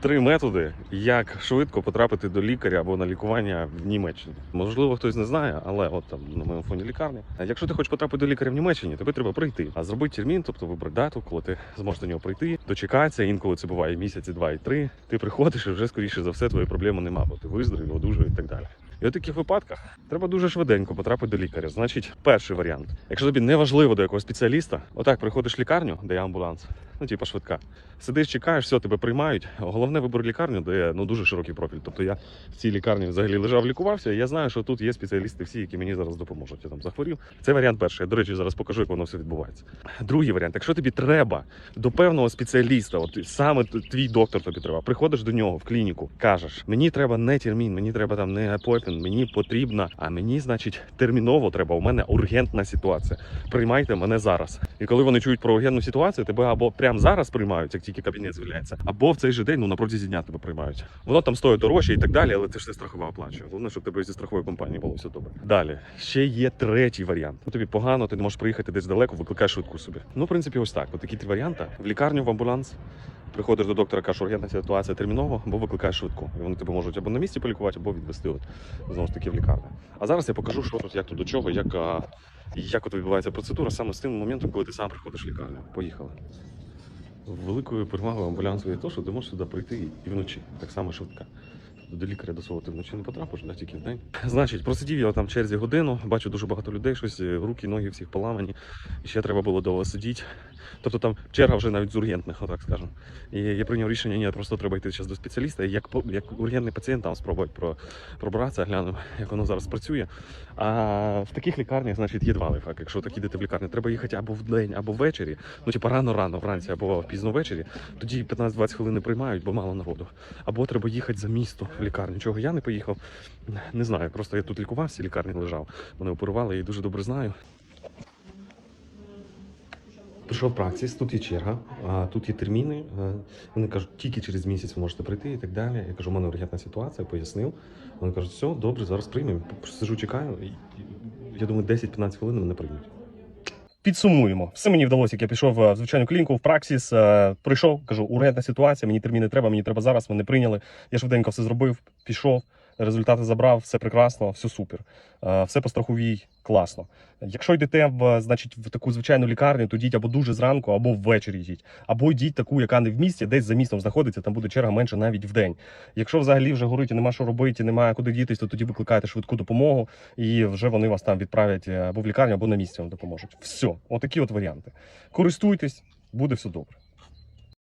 Три методи, як швидко потрапити до лікаря або на лікування в Німеччині. Можливо, хтось не знає, але от там на моєму фоні лікарня. Якщо ти хочеш потрапити до лікаря в Німеччині, тобі треба прийти, а зробити термін, тобто вибрати дату, коли ти зможеш до нього прийти, дочекатися. Інколи це буває місяці, два і три. Ти приходиш і вже скоріше за все твої проблеми нема, бо ти виздоровів, одужав і так далі. І у таких випадках треба дуже швиденько потрапити до лікаря. Значить, перший варіант. Якщо тобі не важливо до якогось спеціаліста, отак приходиш в лікарню, де є амбуланс, ну типа швидка. Сидиш, чекаєш, все, тебе приймають. Головне вибор лікарню, де ну дуже широкий профіль. Тобто я в цій лікарні взагалі лежав, лікувався. і Я знаю, що тут є спеціалісти, всі, які мені зараз допоможуть. Я там захворів. Це варіант перший. Я, до речі, зараз покажу, як воно все відбувається. Другий варіант, якщо тобі треба до певного спеціаліста, от саме твій доктор тобі треба, приходиш до нього в клініку, кажеш, мені треба не термін, мені треба там не апойтмент, мені потрібно, а мені, значить, терміново треба. У мене ургентна ситуація. Приймайте мене зараз. І коли вони чують про ургентну ситуацію, тебе або прямо зараз приймають, як тільки кабінет з'являється, або в цей же день, ну на дня тебе приймають. Воно там стоїть дорожче і так далі, але ти ж все страхова оплачує. Головне, щоб тебе зі страхової компанії було все добре. Далі ще є третій варіант. Ну тобі погано, ти не можеш приїхати десь далеко, викликаєш швидку собі. Ну, в принципі, ось так. От такі три варіанти: в лікарню, в амбуланс. Приходиш до доктора, кажеш, ургентна ситуація терміново, або викликаєш швидку. І вони тебе можуть або на місці полікувати, або відвести от, знову ж таки в лікарню. А зараз я покажу, що тут, як тут до чого, як, як от відбувається процедура саме з тим моментом, коли ти сам приходиш в лікарню. Поїхали. Великою перевагою амбулянсу є те, що ти можеш сюди прийти і вночі, так само швидка. До лікаря до свого ти вночі не потрапиш, да, тільки в день. Значить, просидів я там черзі годину, бачу дуже багато людей, щось е, руки, ноги всіх поламані. І ще треба було довго сидіти. Тобто там черга вже навіть з ургентних, отак скажемо. І я прийняв рішення, ні, просто треба йти зараз до спеціаліста. Як, як ургентний пацієнт там спробувати про, пробратися, глянемо, як воно зараз працює. А в таких лікарнях, значить, є два лайфхаки. Якщо так ідете в лікарню, треба їхати або в день, або ввечері. Ну, типу рано-рано, вранці, або пізно ввечері. Тоді 15-20 хвилин не приймають, бо мало народу. Або треба їхати за місто в лікарню. Чого я не поїхав, не знаю. Просто я тут лікувався, лікарні лежав. Мене оперували і дуже добре знаю. Прийшов праксіс, тут є черга, тут є терміни. Вони кажуть, тільки через місяць ви можете прийти і так далі. Я кажу, у мене ургентна ситуація, пояснив. Вони кажуть, все, добре, зараз приймемо. Сижу, чекаю. Я думаю, 10-15 хвилин мене приймуть. Підсумуємо. Все мені вдалося, як я пішов е, в звичайну клініку, в праксіс, е, прийшов, кажу, ургентна ситуація, мені терміни треба, мені треба зараз, мене прийняли. Я швиденько все зробив, пішов, результати забрав, все прекрасно, все супер. Е, Все по страховій класно. Якщо йдете в, значить, в таку звичайну лікарню, то йдіть або дуже зранку, або ввечері йдіть. Або йдіть таку, яка не в місті, десь за містом знаходиться, там буде черга менше навіть в день. Якщо взагалі вже горить і нема що робити, немає куди дітись, то тоді викликайте швидку допомогу, і вже вони вас там відправлять е, або в лікарню, або на місці вам допоможуть. Все, отакі от варіанти. Користуйтесь, буде все добре.